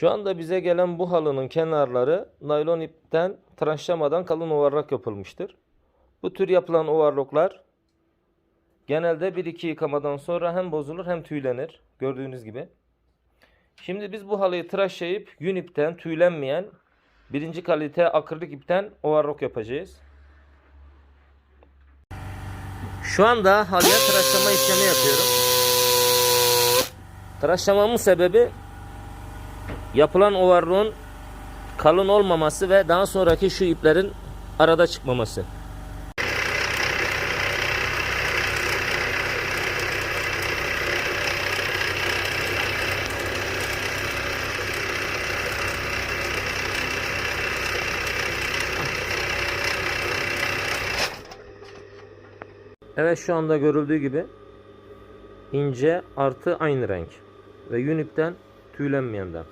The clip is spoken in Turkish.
Şu anda bize gelen bu halının kenarları naylon ipten tıraşlamadan kalın ovarlak yapılmıştır. Bu tür yapılan ovarloklar genelde 1-2 yıkamadan sonra hem bozulur hem tüylenir. Gördüğünüz gibi. Şimdi biz bu halıyı tıraşlayıp yün ipten tüylenmeyen birinci kalite akrilik ipten ovarlok yapacağız. Şu anda halıya tıraşlama işlemi yapıyorum. Tıraşlamamın sebebi yapılan ovarlığın kalın olmaması ve daha sonraki şu iplerin arada çıkmaması. Evet şu anda görüldüğü gibi ince artı aynı renk ve yün ipten tüylenmeyenden.